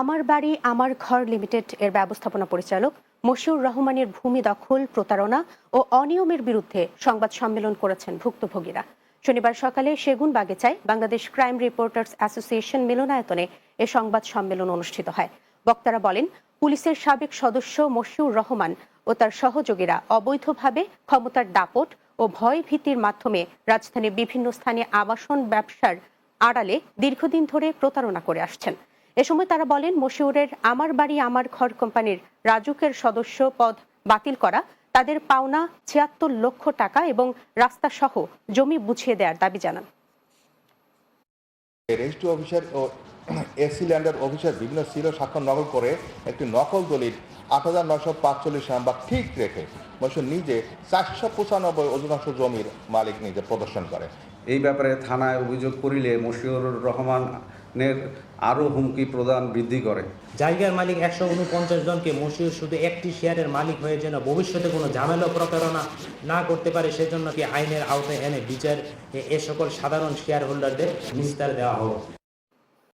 আমার বাড়ি, আমার ঘর লিমিটেড এর ব্যবস্থাপনা পরিচালক মশিউর রহমানের ভূমি দখল, প্রতারণা ও অনিয়মের বিরুদ্ধে সংবাদ সম্মেলন করেছেন ভুক্তভোগীরা। শনিবার সকালে সেগুন বাগেচায় বাংলাদেশ ক্রাইম রিপোর্টার্স অ্যাসোসিয়েশন মিলনায়তনে এ সংবাদ সম্মেলন অনুষ্ঠিত হয়। বক্তারা বলেন, পুলিশের সাবেক সদস্য মশিউর রহমান ও তার সহযোগীরা অবৈধভাবে ক্ষমতার দাপট ও ভয় ভীতির মাধ্যমে রাজধানীর বিভিন্ন স্থানে আবাসন ব্যবসার আড়ালে দীর্ঘদিন ধরে প্রতারণা করে আসছেন। এ সময় তারা বলেন মশিউরের আমার বাড়ি আমার ঘর কোম্পানির রাজুকের সদস্য পদ বাতিল করা তাদের পাওনা ছিয়াত্তর লক্ষ টাকা এবং রাস্তা সহ জমি বুঝিয়ে দেওয়ার দাবি জানান। রেজিস্ট্রি অফিসার ও এসি ল্যান্ডের অফিসার বিভিন্ন সিল স্বাক্ষর নকল করে একটি নকল দলিল আট হাজার নশো পাঁচচল্লিশ নাম্বার ঠিক রেখে মশুর নিজে চারশো পঁচানব্বই অধিকাংশ জমির মালিক নিজে প্রদর্শন করে। এই ব্যাপারে থানায় অভিযোগ করিলে মশিউর রহমানের আরও হুমকি প্রদান বৃদ্ধি করে। জায়গার মালিক একশো উনপঞ্চাশ জনকে মশিউর শুধু একটি শেয়ারের মালিক হয়ে যেন ভবিষ্যতে কোনো ঝামেলা প্রতারণা না করতে পারে, সেজন্য কি আইনের আওতায় এনে বিচার এ সকল সাধারণ শেয়ার হোল্ডারদের নিস্তার দেওয়া হোক।